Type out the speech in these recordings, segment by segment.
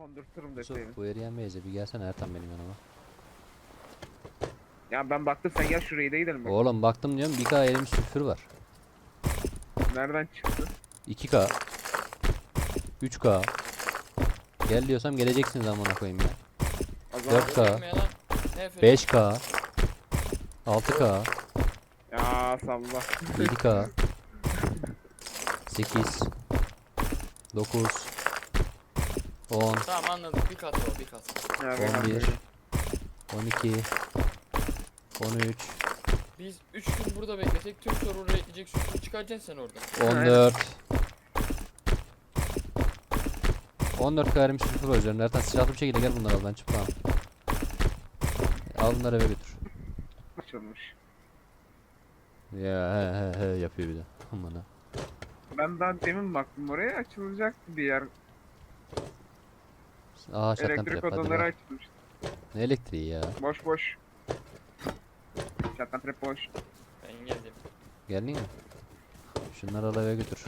kondurturum deseydin. bu eriyen meyze bir gelsene Ertan benim yanıma. Ya ben baktım sen gel şuraya da gidelim. bak. Oğlum baktım diyorum 1K erimiş sülfür var. Nereden çıktı? 2K 3K Gel diyorsam geleceksiniz amına koyayım ya. O zaman 4K Görünmüyor lan. Nefret. 5K 6K ya salla. 7K 8 9 10 Tamam anladım. Bir kat o bir kat. Ya ben 11 anlıyorum. 12 13 Biz 3 gün burada beklesek tüm server'ı ekleyecek sütunu çıkaracaksın sen orada. 14 14 vermiş sülfür var üzerinde. Ertan sıcaklı bir şekilde gel bunları al ben çıplağım. Al bunları eve götür. Açılmış. Ya he he he yapıyor bir de. Aman ha. Ben daha demin baktım oraya açılacaktı bir yer. Aa Elektrik trap hadi odaları açılmış. Ne elektriği ya? Boş boş. Çatan trap boş. Ben geldim. Geldin mi? Şunları al eve götür.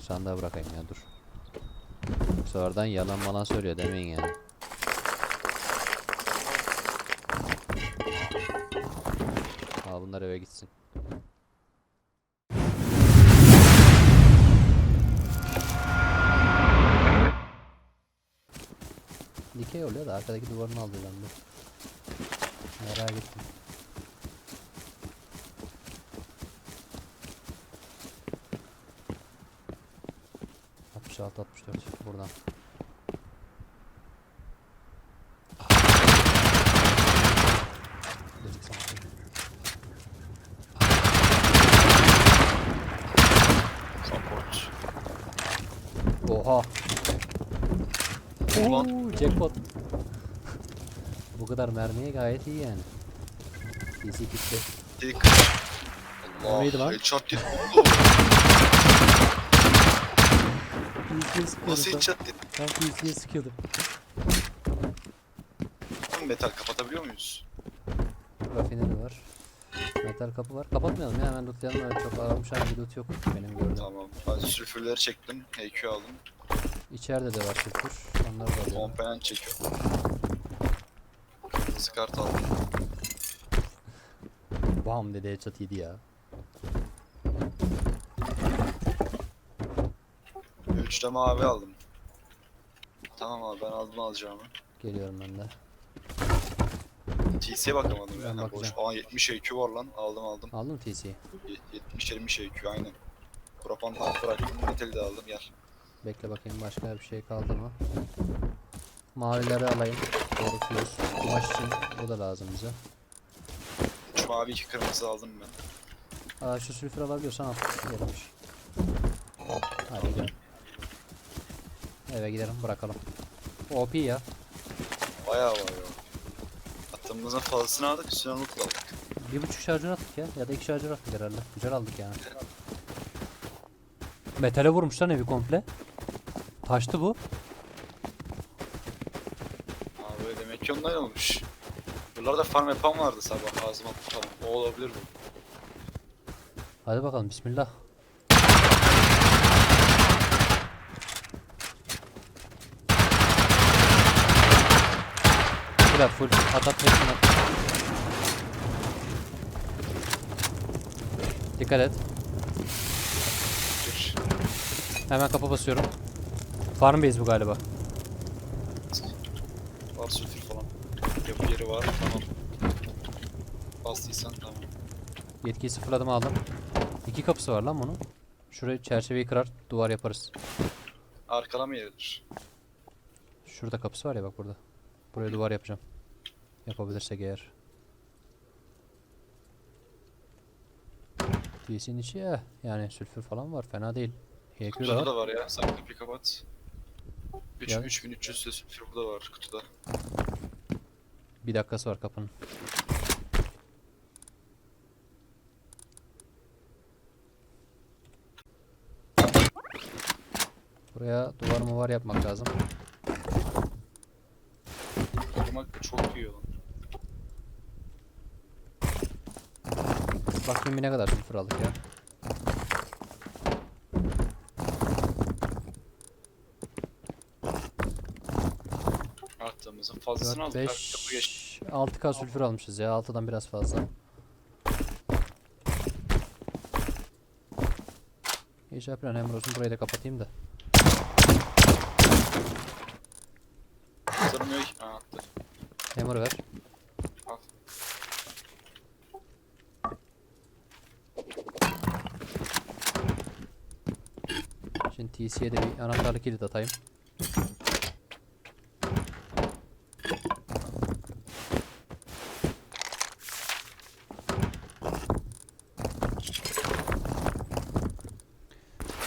Sandığa bırakayım ya dur. Sonradan yalan malan söylüyor demeyin yani. Al bunlar eve gitsin. Dikey oluyor da arkadaki duvarın aldı lan bu. Merak ettim. Altmış altı altmış dört buradan. Oha. Ulan. Jackpot. Bu kadar mermiye gayet iyi yani. PC kitle. Dik. O neydi lan? Allah. Headshot. PC'ye sıkıyordum. Nasıl headshot yedim? Tam PC'ye sıkıyordum. Metal kapatabiliyor muyuz? Rafineri var. Metal kapı var. Kapatmayalım ya hemen lootlayalım. Öyle çok aramış bir loot yok benim gördüğüm. Tamam. Ben sülfürleri çektim. HQ aldım. İçeride de var sülfür. Onları da alıyorum. Komponent çekiyorum. Kırmızı kart aldım. Bam dedi headshot yedi ya. 3 de mavi aldım. Tamam abi ben aldım alacağımı. Geliyorum ben de. TC'ye bakamadım Ben yani. Boş. Aa 70 HQ var lan. Aldım aldım. Aldın mı TC'yi? Ye- 70 70 HQ aynen. Propan tank bıraktım. Metali de aldım gel. Bekle bakayım başka bir şey kaldı mı? Mavileri alayım. Doğru fuse. Kumaş için bu da lazım bize. 3 mavi 2 kırmızı aldım ben. Aa şu sülfür alabiliyorsan al. Gelmiş. Hadi gidelim. Eve gidelim bırakalım. OP ya. Bayağı var ya. Attığımızın fazlasını aldık üstüne loot aldık. Bir buçuk şarjör attık ya. Ya da iki şarjör attık herhalde. Güzel aldık yani. Metale vurmuş lan evi komple. Taştı bu. Abi böyle demek ki ondan olmuş. Buralarda farm yapan vardı sabah ağzıma tutalım. O olabilir bu. Hadi bakalım bismillah. Full at full. At at hepsini at. Dikkat et. Dur. Hemen kapı basıyorum. Farm base bu galiba. Var sülfür. Yapı yeri var tamam. Bastıysan tamam. Yetkiyi sıfırladım aldım. İki kapısı var lan bunun. Şurayı çerçeveyi kırar duvar yaparız. Arkalama yeridir. Şurada kapısı var ya bak burada. Buraya duvar yapacağım. Yapabilirsek eğer. DC'nin içi ya. Yani sülfür falan var. Fena değil. HQ da Kutuda var. da var ya. Sen kapıyı kapat. 3, Ya. 3300 de sülfür burada var kutuda. Bir dakikası var kapının. Buraya duvar mı var yapmak lazım. Korumak çok iyi lan. Bakayım bir ne kadar sülfür aldık ya. attığımızın fazlasını 4, aldık. abi. Kapı geç. 5, 6K sülfür almışız ya. 6'dan biraz fazla. İyi plan Emre olsun burayı da kapatayım da. Sırmıyor ki. Ha attı. Hammer ver. Al. Şimdi TC'ye de bir anahtarlık kilit atayım.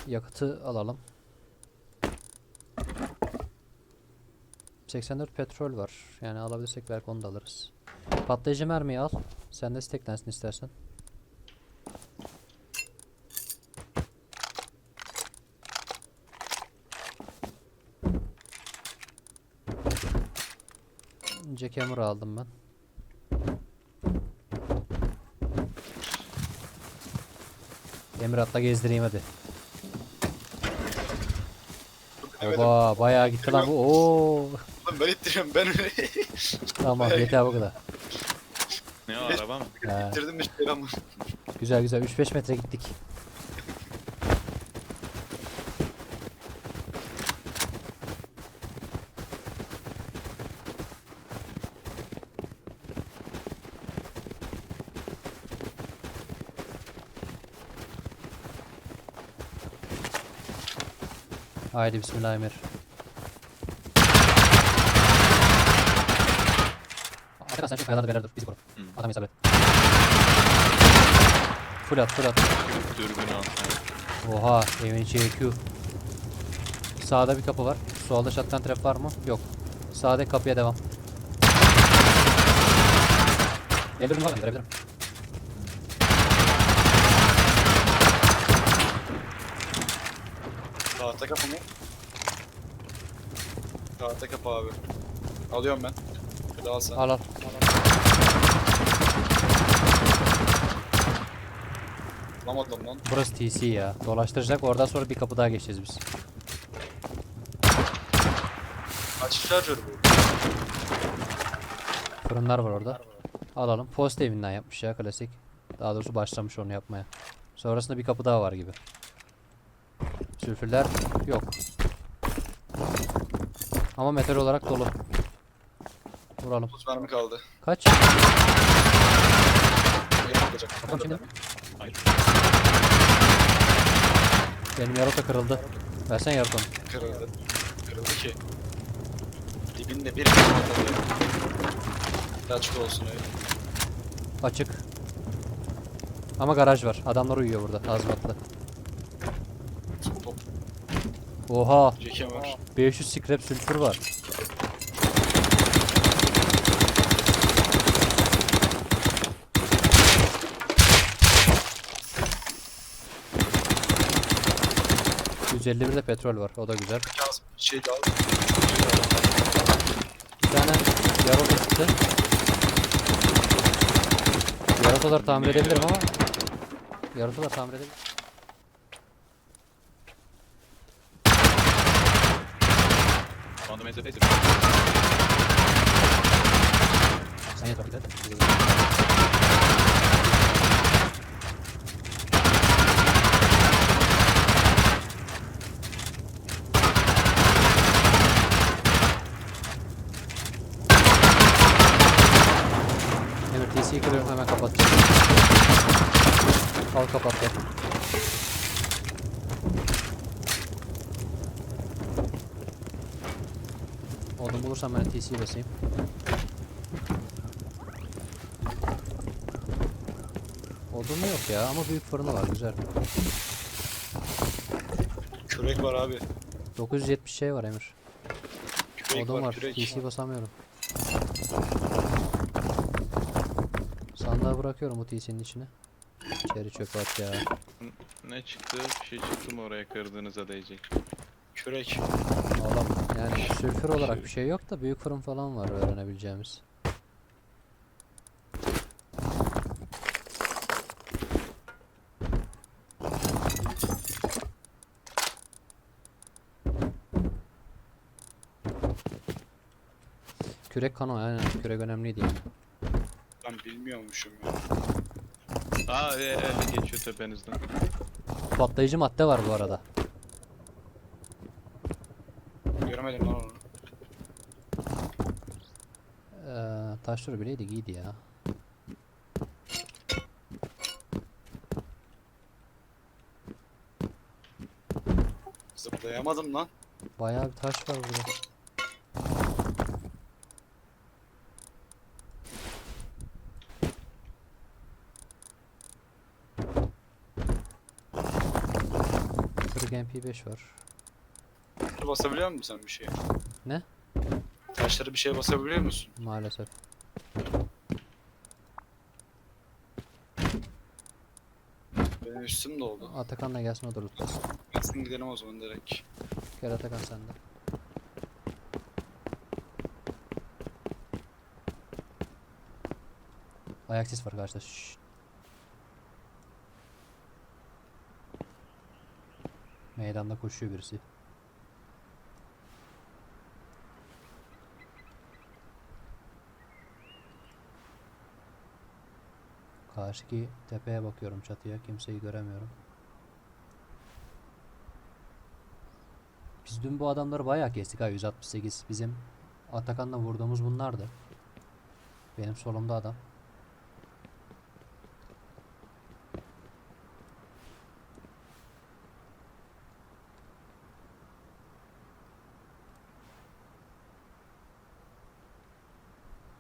Yakıtı alalım. 84 petrol var. Yani alabilirsek belki onu da alırız. Patlayıcı mermiyi al. Sen de steklensin istersen. Jackhammer aldım ben. Emirat'la gezdireyim hadi. Evet. Oba bayağı gitti lan bu. Oo. Oğlum ben ittiriyorum ben Tamam yeter bu kadar. Ne o araba mı? He, ittirdim bir şey ama. güzel güzel 3-5 metre gittik. Haydi bismillahirrahmanirrahim. Arkadaşlar sen şu kayalarda beraber dur. Bizi koru. Hı. Adam isabet. Full at full at. Dürbün al. Oha EQ. Sağda bir kapı var. Solda shotgun trap var mı? Yok. Sağdaki kapıya devam. Gelirim var mı? Görebilirim. Tahta kapı mı? Tahta kapı abi. Alıyorum ben. Bir daha al sen. Al al. Alamadım lan. Burası TC ya. Dolaştıracak oradan sonra bir kapı daha geçeceğiz biz. Kaç şarjör bu? Fırınlar var orada. Alalım. Post evinden yapmış ya klasik. Daha doğrusu başlamış onu yapmaya. Sonrasında bir kapı daha var gibi. Sülfürler yok. Ama metal olarak dolu. Vuralım. 30 mermi kaldı. Kaç? Yarım olacak. Bakalım şimdi. Hayır. Benim yarota kırıldı. Versen yarotamı. Kırıldı. Kırıldı ki. Dibinde bir kaldı. Açık olsun öyle. Açık. Ama garaj var. Adamlar uyuyor burada. Azmatlı. Oha. Cekem var. 500 scrap sülfür var. ...151 de petrol var. O da güzel. Yaz şey de al. Bir tane yarota çıktı. Yarotalar tamir edebilirim ama... Yarotalar tamir edebilirim. Şu anda mezedeyiz. Sen yeter gidelim. Emir TC'yi kırıyorum hemen kapatacağım. Al kapat gel. Bulursam ben TC'yi basayım. Odun mu yok ya ama büyük fırını var güzel. Kürek var abi. 970 şey var Emir. Kürek Odun var, var. kürek. TC basamıyorum. Sandığa bırakıyorum bu TC'nin içine. İçeri çöp at ya. Ne çıktı? Bir şey çıktı mı oraya kırdığınıza değecek. Kürek. Oğlum yani sülfür olarak bir şey yok da büyük fırın falan var öğrenebileceğimiz. Kürek kano aynen kürek önemliydi yani. Ben bilmiyormuşum ya. Aa e, e, geçiyor tepenizden. Patlayıcı madde var bu arada. Göremedim lan onu. Ee, taşları bileydik iyiydi ya. Zıplayamadım lan. Bayağı bir taş var burada. Kırık MP5 var. Basabiliyor musun sen bir şeye? Ne? Taşları bir şeye basabiliyor musun? Maalesef. Üstüm doldu. Atakan da gelsin o da lootlasın. Gelsin gidelim o zaman direkt. Gel Atakan sen de. Ayak sesi var karşıda. Şşş. Meydanda koşuyor birisi. Karşıki tepeye bakıyorum çatıya. Kimseyi göremiyorum. Biz dün bu adamları bayağı kestik ha 168. Bizim Atakan'la vurduğumuz bunlardı. Benim solumda adam.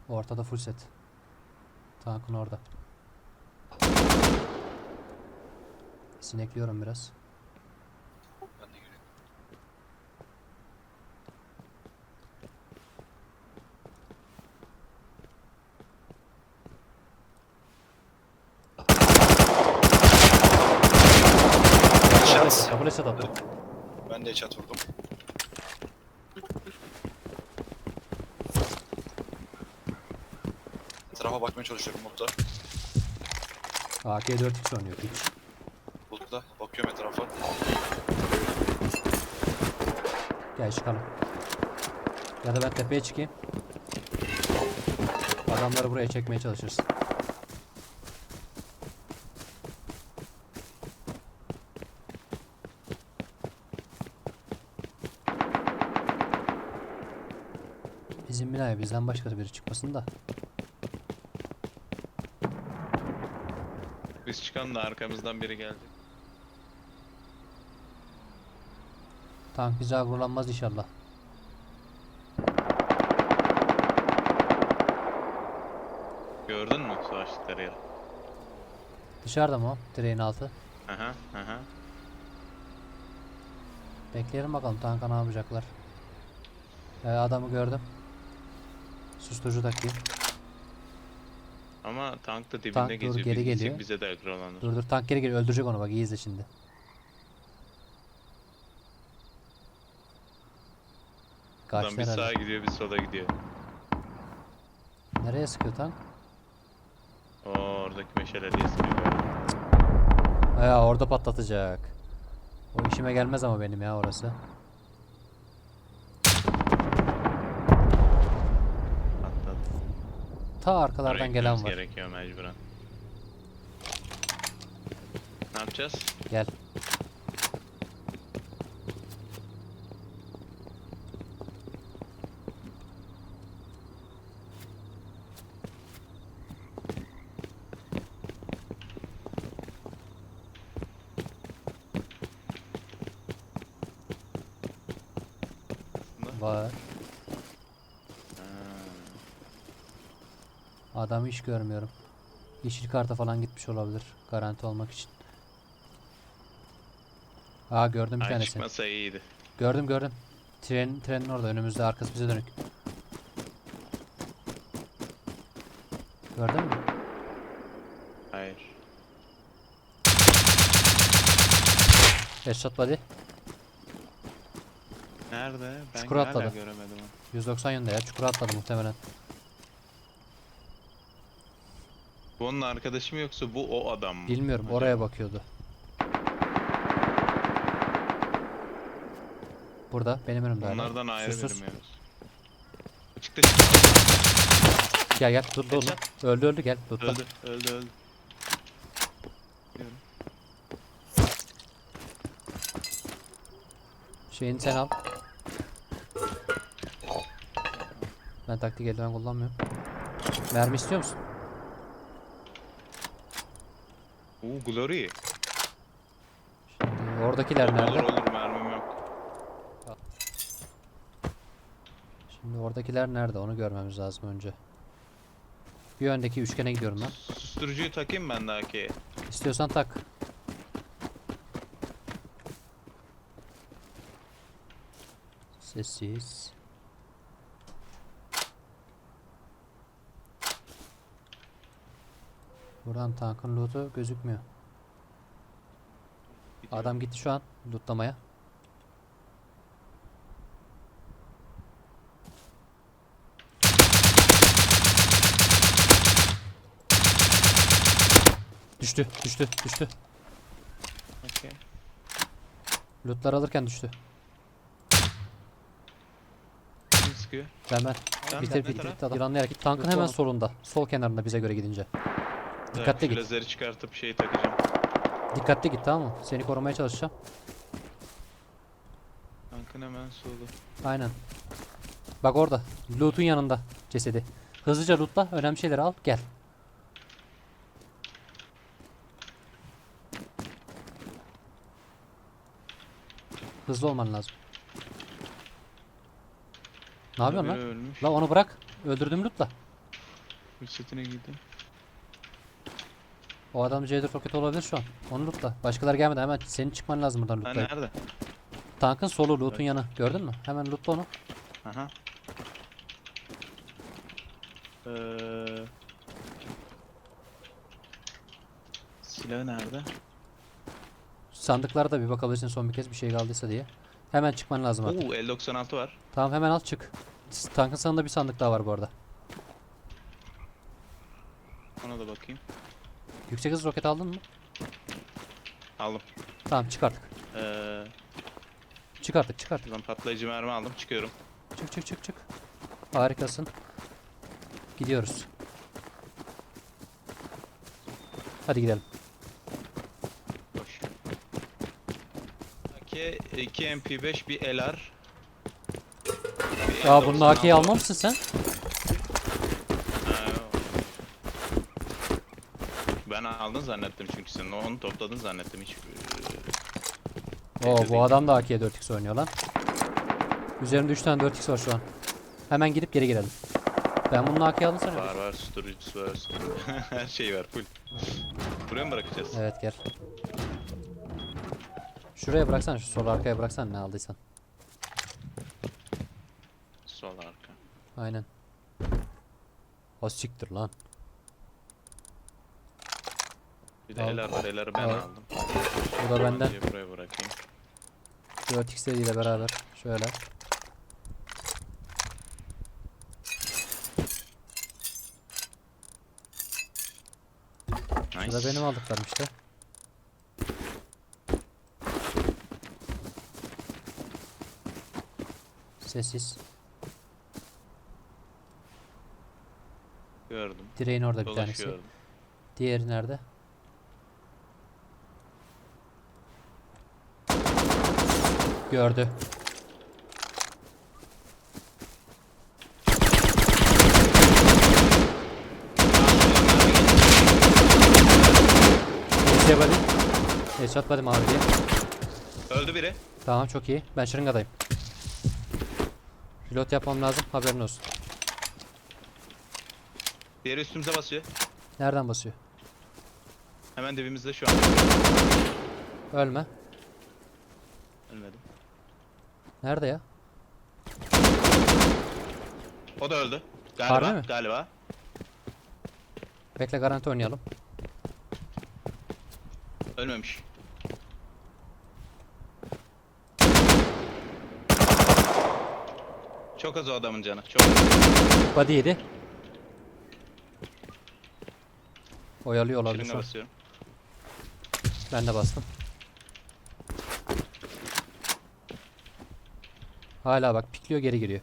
Ortada full set. Tankın orada. Sinekliyorum biraz. Ben de geliyorum. Şans. Kabul etse attım. Ben de çat vurdum. Etrafa bakmaya çalışıyorum modda. AK-4x oynuyor piç. Bulutla bakıyorum etrafa. Gel çıkalım. Ya da ben tepeye çıkayım. Adamları buraya çekmeye çalışırız. Bizim binaya bizden başka biri çıkmasın da. Biz çıkan da arkamızdan biri geldi. Tank bize vurulanmaz inşallah. Gördün mü savaştıkları yeri? Dışarıda mı o? Direğin altı. Aha aha. Bekleyelim bakalım tanka ne yapacaklar. Ee, adamı gördüm. Susturucu takayım. Ama tank da dibinde Tank dur, geziyor. geri Biz gitsek geliyor. bize de aggrolanır. Dur dur tank geri geliyor öldürecek onu bak iyi izle şimdi. Adam Kaçtı bir herhalde. sağa gidiyor bir sola gidiyor. Nereye sıkıyor tank? Oo oradaki meşaleliye sıkıyor. Ya orada patlatacak. O işime gelmez ama benim ya orası. Patladı. Ta arkalardan gelen gitmemiz var. gerekiyor mecburen. Ne yapacağız? Gel. Var. Adamı hiç görmüyorum. Yeşil karta falan gitmiş olabilir. Garanti olmak için. Aa gördüm bir Ay tanesini. çıkmasa iyiydi. Gördüm gördüm. Tren, trenin orada önümüzde arkası bize dönük. Gördün mü? Hayır. Headshot body. Nerede? Ben Çukura hala atladı. göremedim. onu. 190 yönde ya. Çukura atladı muhtemelen. Bu onun arkadaşı mı yoksa bu o adam mı? Bilmiyorum. Acaba? Oraya bakıyordu. Burada. Benim önümde hala. Onlardan ayrı Sus, sus. bilmiyoruz. çıktı çıktı. Gel gel tutla onu. Öldü öldü gel tutla. Öldü öldü öldü. Biliyorum. Şeyini sen al. Ben taktik eldiven kullanmıyorum. Mermi istiyor musun? Oo Glory. Şimdi oradakiler Olur nerede? olur mermim yok. Şimdi oradakiler nerede? Onu görmemiz lazım önce. Bir öndeki üçgene gidiyorum ben. Susturucuyu takayım ben daha ki. İstiyorsan tak. Sessiz. Buradan tankın loot'u gözükmüyor. Adam gitti şu an lootlamaya. Düştü, düştü, düştü. Okey. Lootlar alırken düştü. Kim sıkıyor? Ben ben. Tamam, Bitir bitir bitir. Yılanlayarak git. Tankın Yok, hemen solunda. Sol kenarında bize göre gidince. Dikkatli git. Lazeri çıkartıp şeyi takacağım. Dikkatli git tamam mı? Seni korumaya çalışacağım. Tankın hemen solu. Aynen. Bak orada. Loot'un yanında cesedi. Hızlıca lootla. Önemli şeyleri al. Gel. Hızlı olman lazım. Ne yapıyorsun lan? ölmüş. La onu bırak. Öldürdüm lootla. Fırsatına gittim. O adam C4 roket olabilir şu an. Onu lootla. Başkaları gelmeden hemen senin çıkman lazım buradan Ha lootlayıp. nerede? Tankın solu loot'un yanı. Gördün mü? Hemen lootla onu. Aha. Ee... Silahı nerede? Sandıklara da bir bakabilirsin son bir kez bir şey kaldıysa diye. Hemen çıkman lazım artık. Oo L96 var. Tamam hemen al çık. S- Tankın sağında bir sandık daha var bu arada. Ona da bakayım. Yüksek hız roket aldın mı? Aldım. Tamam çık artık. Ee, Çık artık çık artık. buradan patlayıcı mermi aldım. Çıkıyorum. Çık çık çık çık. Harikasın. Gidiyoruz. Hadi gidelim. Boş. AK 2 MP5 bir LR. Bir bunun M96 AK'yi almamışsın sen. Ha, yok. Ben aldın zannettim çünkü sen onu topladın zannettim hiç. Oo bu adam da AK'ye 4x oynuyor lan. Üzerimde 3 tane 4x var şu an. Hemen gidip geri girelim. Ben bunun AK'yi aldım sana. Var var storage'si var. storage- Her şey var full. Buraya mı bırakacağız? Evet gel. Şuraya bıraksan şu sol arkaya bıraksan ne aldıysan. Sol arka. Aynen. O siktir lan. Bir de Al. LR var. LR'ı ben Al. aldım. Bu da benden. Diye buraya bırakayım. 4x ile beraber. Şöyle. Bu da Nice. benim aldıklarım işte. Sessiz. Gördüm. Direğin orada bir tanesi. Diğeri nerede? Gördü. Buddy. Headshot buddy mavi diye. Öldü biri. Tamam çok iyi. Ben şırıngadayım. Pilot yapmam lazım. Haberin olsun. Diğeri üstümüze basıyor. Nereden basıyor? Hemen dibimizde şu an. Ölme. Ölmedim. Nerede ya? O da öldü. Harbi Galiba. mi? Galiba. Bekle garanti oynayalım. Ölmemiş. Çok az o adamın canı. Çok az. Body yedi. Oyalıyor olabilir Şırınga şu an. basıyorum. Ben de bastım. Hala bak pikliyor geri giriyor.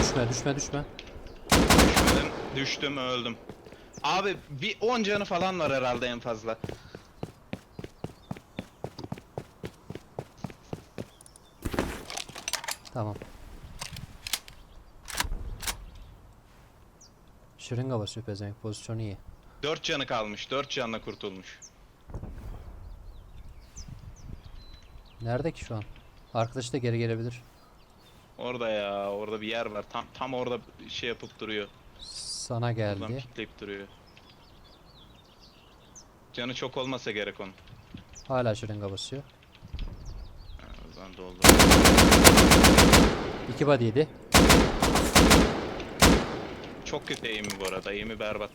Düşme düşme düşme. Düşmedim. Düştüm öldüm. Abi bir 10 canı falan var herhalde en fazla. Tamam. Şırınga basıyor pezevenk pozisyonu iyi. 4 canı kalmış. 4 canla kurtulmuş. Nerede ki şu an? Arkadaşı da geri gelebilir. Orada ya. Orada bir yer var. Tam tam orada şey yapıp duruyor. Sana Oradan geldi. pikleyip duruyor. Canı çok olmasa gerek onun. Hala şırınga basıyor. Ha, o zaman doldu. İki body yedi. Çok kötü eğimi bu arada. Eğimi berbat.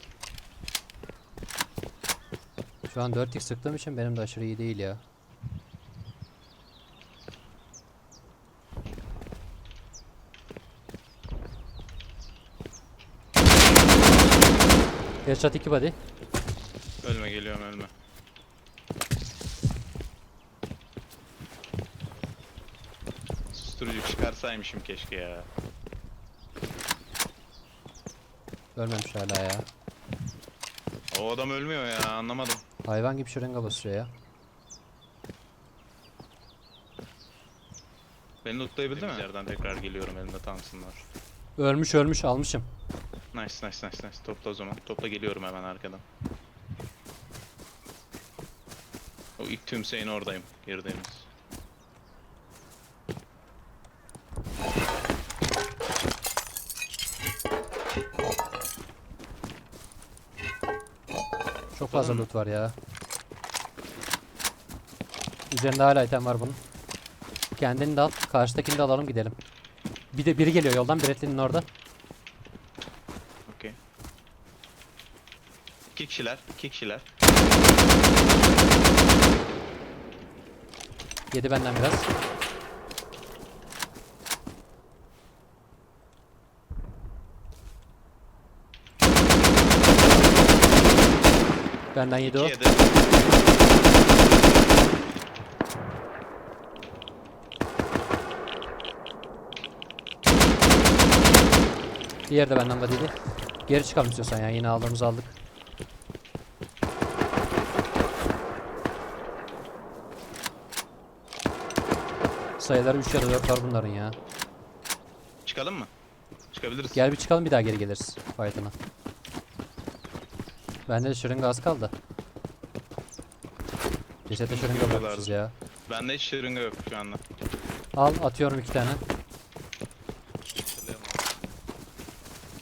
Şu an 4x sıktığım için benim de aşırı iyi değil ya. Headshot 2 body. Ölme geliyorum ölme. Susturucu çıkarsaymışım keşke ya. Ölmemiş hala ya. O adam ölmüyor ya anlamadım. Hayvan gibi şırınga basıyor ya. Beni lootlayabildi mi? Yerden tekrar geliyorum elimde Thompson var. Ölmüş ölmüş almışım. Nice nice nice nice. Topla o zaman. Topla geliyorum hemen arkadan. O ilk tümseyin oradayım. Girdiğimiz. Çok fazla loot var ya. Üzerinde hala item var bunun. Kendini de al. Karşıdakini de alalım gidelim. Bir de biri geliyor yoldan. Bradley'nin orada. Okey. İki kişiler. iki kişiler. Yedi benden biraz. Benden yedi o. Yedi. Diğeri de benden badiydi. Geri çıkalım istiyorsan ya. Yine aldığımızı aldık. Sayıları 3 ya da 4 var bunların ya. Çıkalım mı? Çıkabiliriz. Gel bir çıkalım bir daha geri geliriz fight'ına. Bende de şırınga az kaldı. Cesete şırınga bırakmışız ya. Bende hiç şırınga yok şu anda. Al atıyorum iki tane.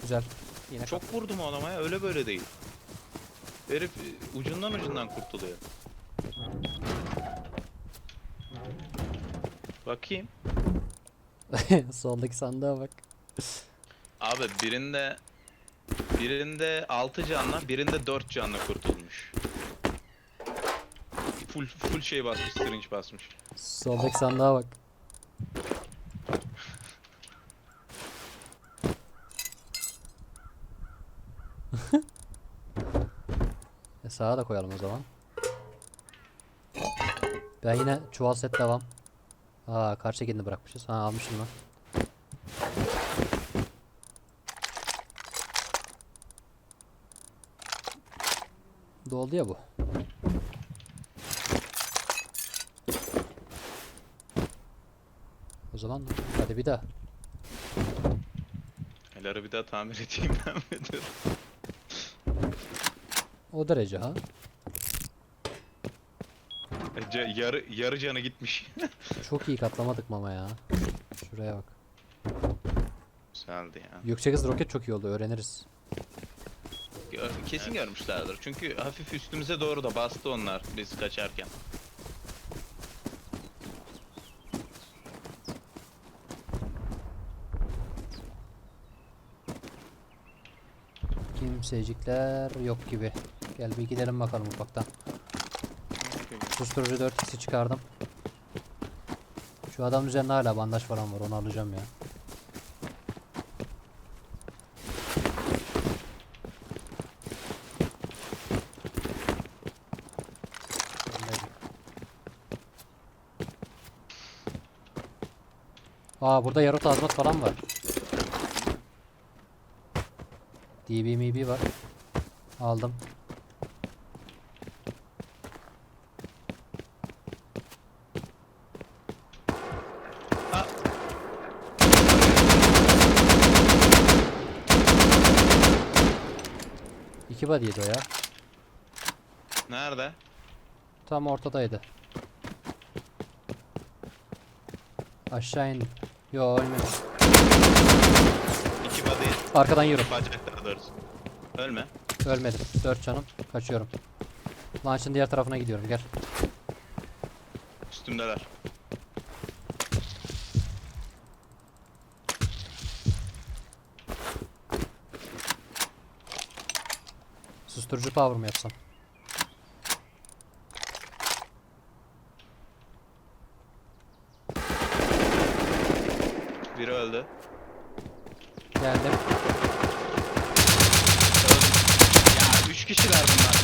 Güzel. Yine Çok vurdum adama ya öyle böyle değil. Herif ucundan ucundan kurtuluyor. Bakayım. Soldaki sandığa bak. Abi birinde birinde 6 canla, birinde 4 canla kurtulmuş. Full full şey basmış, syringe basmış. Soldaki sandığa bak. e sağa da koyalım o zaman. Ben yine çuval set devam. Aa karşı çekilini bırakmışız. Ha almışım lan. Doldu ya bu. O zaman hadi bir daha. Elleri bir daha tamir edeyim ben. O derece ha. E, ca- yarı, yarı canı gitmiş. Çok iyi katlamadık mama ya. Şuraya bak. Güzeldi ya. Yüksek hız roket çok iyi oldu öğreniriz. Gör- Kesin görmüşlerdir. Çünkü hafif üstümüze doğru da bastı onlar biz kaçarken. Kimsecikler yok gibi. Gel bir gidelim bakalım ufaktan. Susturucu 4x'i çıkardım. Şu adam üzerinde hala bandaj falan var onu alacağım ya. Aa burada yarı tazmat falan var. DB MB var. Aldım. İki body'ydi o ya. Nerede? Tam ortadaydı. Aşağı indim. Yo ölmedim. İki body. Arkadan yürü. Bacaklara doğrusu. Ölme. Ölmedim. 4 canım. Kaçıyorum. Launch'ın diğer tarafına gidiyorum. Gel. Üstümdeler. Susturucu power mı yapsam? Biri öldü. Geldim. Ya üç kişiler bunlar.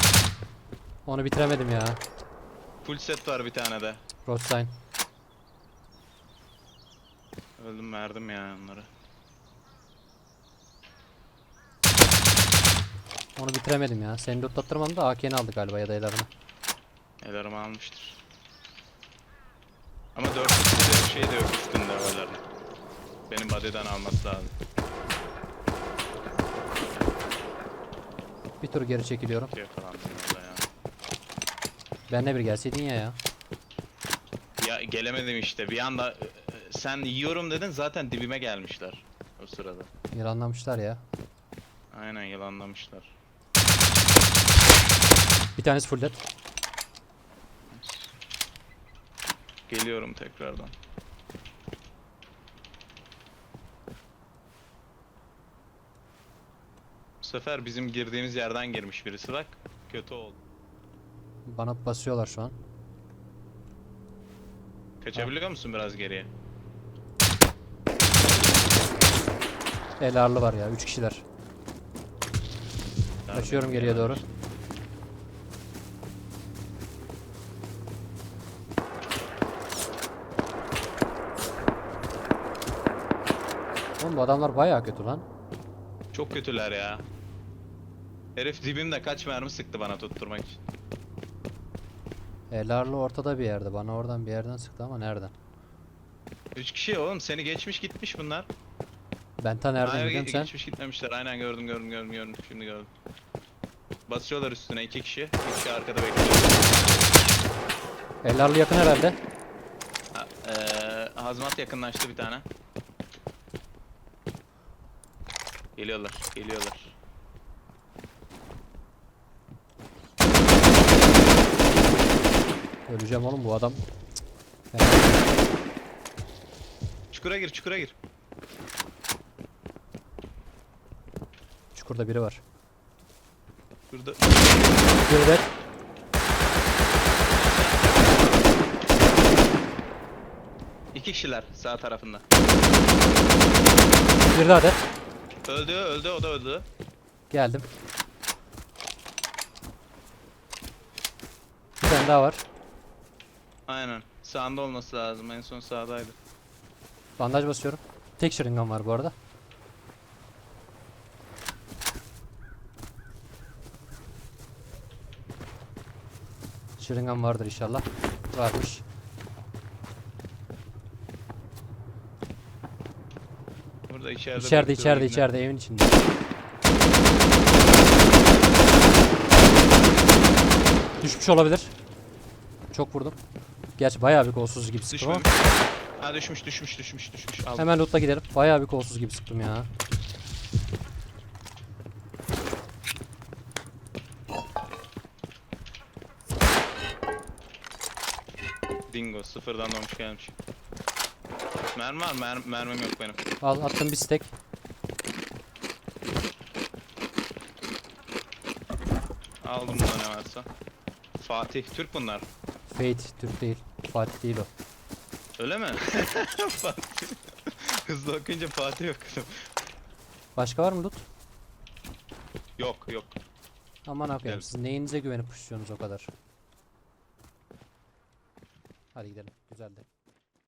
Onu bitiremedim ya. Full set var bir tane de. Rothstein. Öldüm verdim ya onları. Onu bitiremedim ya. Seni lootlattırmadım da AK'ni aldı galiba ya da ellerini. Ellerimi almıştır. Ama dört kişi şey de yok üstünde öyle. Benim body'den alması lazım. Bir tur geri çekiliyorum. Şey yakalandım orada ya. Benle bir gelseydin ya ya. Ya gelemedim işte bir anda e, e, sen yiyorum dedin zaten dibime gelmişler o sırada. Yalanlamışlar ya. Aynen yalanlamışlar. Bir tanesi full dead. Geliyorum tekrardan. Bu sefer bizim girdiğimiz yerden girmiş birisi bak. Kötü oldu. Bana basıyorlar şu an. Kaçabiliyor musun biraz geriye? Elarlı var ya. 3 kişiler. Kaçıyorum geriye doğru. Oğlum bu adamlar bayağı kötü lan. Çok kötüler ya. Herif dibimde kaç mermi sıktı bana tutturmak için. Elarlı ortada bir yerde. Bana oradan bir yerden sıktı ama nereden? Üç kişi oğlum seni geçmiş gitmiş bunlar. Ben ta nereden Hayır, ge- sen? geçmiş gitmemişler. Aynen gördüm gördüm gördüm gördüm. Şimdi gördüm. Basıyorlar üstüne iki kişi. Bir kişi arkada bekliyor. Elarlı yakın herhalde. Ha, eee, hazmat yakınlaştı bir tane. Geliyorlar, geliyorlar. Öleceğim oğlum bu adam. Çukura gir, çukura gir. Çukurda biri var. Burada. Dead. İki kişiler sağ tarafında. Bir daha dead. Öldü, öldü, o da öldü. Geldim. Bir tane daha var. Aynen. Sağında olması lazım. En son sağdaydı. Bandaj basıyorum. Tek şırıngan var bu arada. Şırıngan vardır inşallah. Varmış. Burada içeride. İçeride içeride yine. içeride evin içinde. Düşmüş olabilir. Çok vurdum. Gerçi bayağı bir kolsuz gibi sıktım ama. Düşmemiş. Ha düşmüş, düşmüş, düşmüş, düşmüş. Aldım. Hemen lootla gidelim. Bayağı bir kolsuz gibi sıktım ya. Dingo sıfırdan doğmuş gelmiş. Mermi var, mer mermim yok benim. Al attım bir stack. Aldım burada ne varsa. Fatih, Türk bunlar. Fate Türk değil. Fatih değil o. Öyle mi? Fatih. Hızlı okuyunca Fatih okudum. Başka var mı loot? Yok, yok. Aman akıyım. Gel. Siz neyinize güvenip pushluyorsunuz o kadar? Hadi gidelim. Güzeldi.